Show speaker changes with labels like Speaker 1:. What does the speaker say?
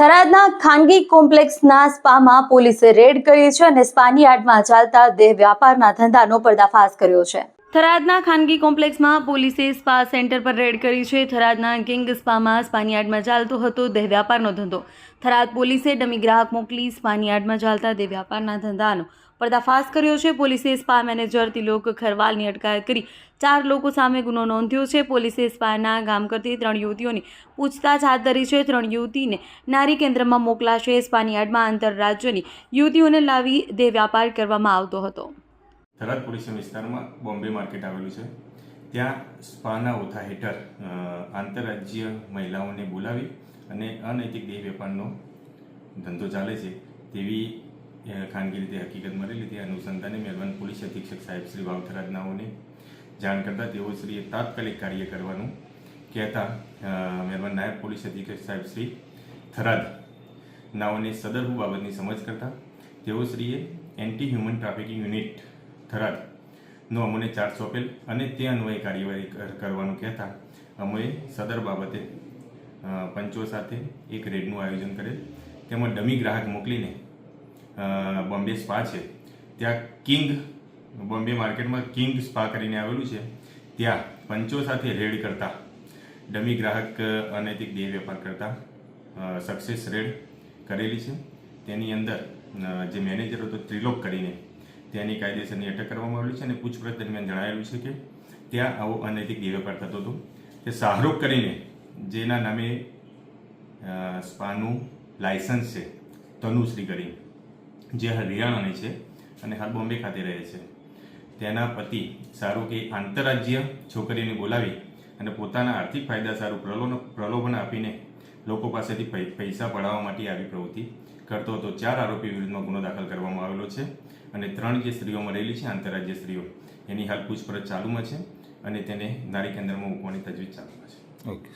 Speaker 1: થરાદના ખાનગી કોમ્પ્લેક્સના સ્પામાં પોલીસે રેડ કરી છે અને સ્પાની યાર્ડમાં ચાલતા દેહ વ્યાપારના ધંધાનો પર્દાફાશ કર્યો છે. થરાદના ખાનગી કોમ્પ્લેક્સમાં પોલીસે સ્પા સેન્ટર પર રેડ કરી છે. થરાદના કિંગ સ્પામાં સ્પાનિયાર્ડમાં ચાલતો હતો દેહ વ્યાપારનો ધંધો. થરાદ પોલીસે ડમી ગ્રાહક મોકલી સ્પાનિયાર્ડમાં ચાલતા દેહ વ્યાપારના ધંધાનો પર્દાફાશ કર્યો છે. પોલીસે સ્પા મેનેજર તિલોક ખરવાલની અટકાયત કરી ચાર લોકો સામે ગુનો નોંધ્યો છે. પોલીસે સ્પાના ગામ કરતી ત્રણ યુવતીઓની પૂછતાછ હાથ ધરી છે. ત્રણ યુવતીને નારી કેન્દ્રમાં મોકલાશે. સ્પાનિયાર્ડમાં આંતરરાજ્યની યુવતીઓને લાવી દેહ વ્યાપાર કરવામાં આવતો હતો.
Speaker 2: થરાદ પોલીસ વિસ્તારમાં બોમ્બે માર્કેટ આવેલું છે. ત્યાં સ્પાના ઓથા હેઠળ આંતરરાજ્ય મહિલાઓને બોલાવી અને અનૈતિક દેહ વેપારનો ધંધો ચાલે છે. તેવી ખાનગી રીતે હકીકત મળેલી તે અનુસંધાને મહેરબાન પોલીસ અધિક્ષક સાહેબ શ્રી વાવ થરાદનાઓને જાણ કરતાં તેઓ શ્રીએ તાત્કાલિક કાર્ય કરવાનું કહેતા મહેરબાન નાયબ પોલીસ અધિક્ષક સાહેબ શ્રી થરાદ નાઓને સદરહુ બાબતની સમજ કરતા તેઓ શ્રીએ anti human trafficking unit Tharad નો અમને ચાર્જ સોંપેલ અને તે અન્વયે કાર્યવાહી કરવાનું કહેતા અમોએ સદર બાબતે પંચો સાથે એક રેડનું આયોજન કરેલ. તેમાં ડમી ગ્રાહક મોકલીને બોમ્બે સ્પા છે. ત્યાં કિંગ, બોમ્બે માર્કેટમાં કિંગ સ્પા કરીને આવેલું છે. ત્યાં પંચો સાથે રેડ કરતા, ડમી ગ્રાહક અનૈતિક દેહ વેપાર કરતા સક્સેસ રેડ કરેલી છે. તેની અંદર જે મેનેજર હતો, ત્રિલોક કરીને તેની કાયદેસરની અટક કરવામાં આવેલી છે અને પૂછપરછ દરમિયાન જણાવેલું છે કે ત્યાં આવો અનૈતિક દેહ થતો હતો. તે શાહરૂખ કરીને, જેના નામે સ્પાનું લાયસન્સ છે, તનુશ્રી કરી જે હરિયાણાની છે અને હાલ બોમ્બે ખાતે રહે છે. તેના પતિ શાહરૂખે આંતરરાજ્ય છોકરીને બોલાવી અને પોતાના આર્થિક ફાયદા સારું પ્રલોભન આપીને લોકો પાસેથી પૈસા પડાવવા માટે આવી પ્રવૃત્તિ કરતો હતો. ચાર આરોપી વિરુદ્ધમાં ગુનો દાખલ કરવામાં આવેલો છે અને ત્રણ જે સ્ત્રીઓ મળેલી છે, આંતરરાજ્ય સ્ત્રીઓ. એની હાલ પૂછપરછ ચાલુમાં છે અને તેને નારી કેન્દ્રમાં મૂકવાની તજવીજ ચાલુમાં છે.
Speaker 3: ઓકે